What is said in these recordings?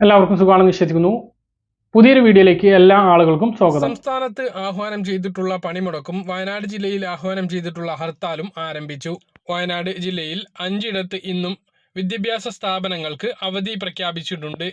എല്ലാവർക്കും സുഖമാണെന്ന് വിശ്വസിക്കുന്നു. പുതിയൊരു വീഡിയോയിലേക്ക് എല്ലാ ആളുകൾക്കും സ്വാഗതം. സംസ്ഥാനത്ത് ആഹ്വാനം ചെയ്തിട്ടുള്ള പണിമുടക്കും വയനാട് ജില്ലയിൽ ആഹ്വാനം ചെയ്തിട്ടുള്ള ഹർത്താലും ആരംഭിച്ചു. വയനാട് ജില്ലയിൽ അഞ്ചിടത്ത് ഇന്നും വിദ്യാഭ്യാസ സ്ഥാപനങ്ങൾക്ക് അവധി പ്രഖ്യാപിച്ചിട്ടുണ്ട്.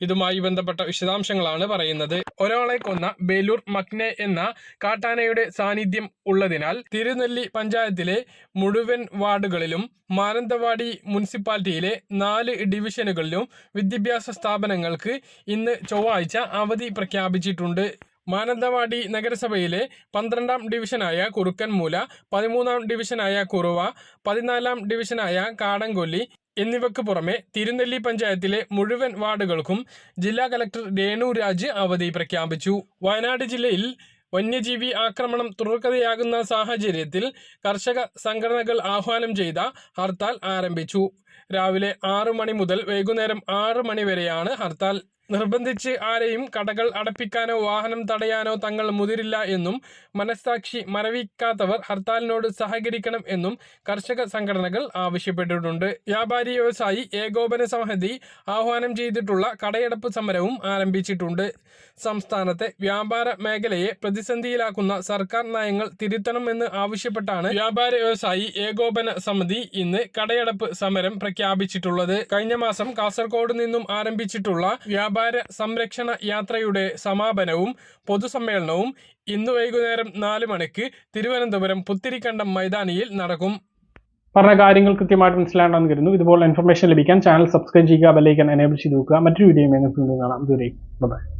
ഇതുമായി ബന്ധപ്പെട്ട വിശദാംശങ്ങളാണ് പറയുന്നത്. ഒരാളെ കൊന്ന ബേലൂർ മക്നെ എന്ന കാട്ടാനയുടെ സാന്നിധ്യം ഉള്ളതിനാൽ തിരുനെല്ലി പഞ്ചായത്തിലെ മുഴുവൻ വാർഡുകളിലും മാനന്തവാടി മുനിസിപ്പാലിറ്റിയിലെ നാല് ഡിവിഷനുകളിലും വിദ്യാഭ്യാസ സ്ഥാപനങ്ങൾക്ക് ഇന്ന് ചൊവ്വാഴ്ച അവധി പ്രഖ്യാപിച്ചിട്ടുണ്ട്. മാനന്തവാടി നഗരസഭയിലെ പന്ത്രണ്ടാം ഡിവിഷനായ കുറുക്കൻമൂല പതിമൂന്നാം ഡിവിഷനായ കുറുവ പതിനാലാം ഡിവിഷനായ കാടംകൊല്ലി എന്നിവയ്ക്ക് പുറമെ തിരുനെല്ലി പഞ്ചായത്തിലെ മുഴുവൻ വാർഡുകൾക്കും ജില്ലാ കലക്ടർ രേണു രാജ് അവധി പ്രഖ്യാപിച്ചു. വയനാട് ജില്ലയിൽ വന്യജീവി ആക്രമണം തുടർക്കഥയാകുന്ന സാഹചര്യത്തിൽ കർഷക സംഘടനകൾ ആഹ്വാനം ചെയ്ത ഹർത്താൽ ആരംഭിച്ചു. രാവിലെ ആറ് മണി മുതൽ വൈകുന്നേരം ആറ് മണി വരെയാണ് ഹർത്താൽ. നിർബന്ധിച്ച് ആരെയും കടകൾ അടപ്പിക്കാനോ വാഹനം തടയാനോ തങ്ങൾ മുതിരില്ല എന്നും മനസ്സാക്ഷി മരവിക്കാത്തവർ ഹർത്താലിനോട് സഹകരിക്കണം എന്നും കർഷക സംഘടനകൾ ആവശ്യപ്പെട്ടിട്ടുണ്ട്. വ്യാപാരി വ്യവസായി ഏകോപന സമിതി ആഹ്വാനം ചെയ്തിട്ടുള്ള കടയടപ്പ് സമരവും ആരംഭിച്ചിട്ടുണ്ട്. സംസ്ഥാനത്തെ വ്യാപാര മേഖലയെ പ്രതിസന്ധിയിലാക്കുന്ന സർക്കാർ നയങ്ങൾ തിരുത്തണമെന്ന് ആവശ്യപ്പെട്ടാണ് വ്യാപാര വ്യവസായി ഏകോപന സമിതി ഇന്ന് കടയടപ്പ് സമരം പ്രഖ്യാപിച്ചിട്ടുള്ളത്. കഴിഞ്ഞ മാസം കാസർഗോഡ് നിന്നും ആരംഭിച്ചിട്ടുള്ള വ്യാപാര സംരക്ഷണ യാത്രയുടെ സമാപനവും പൊതുസമ്മേളനവും ഇന്ന് വൈകുന്നേരം നാല് മണിക്ക് തിരുവനന്തപുരം പുത്തിരിക്കണ്ടം മൈതാനിയിൽ നടക്കും. പറഞ്ഞ കാര്യങ്ങൾ കൃത്യമായിട്ട് മനസ്സിലാണെന്ന് കരുതുന്നു ഇതുപോലെ ഇൻഫർമേഷൻ ലഭിക്കാൻ ചാനൽ സബ്സ്ക്രൈബ് ചെയ്യുക ബെല്ലൈക്കൻ എനേബിൾ ചെയ്ത് നോക്കുക മറ്റൊരു വീഡിയോ കാണാം. ദൂരേക്ക് ബൈ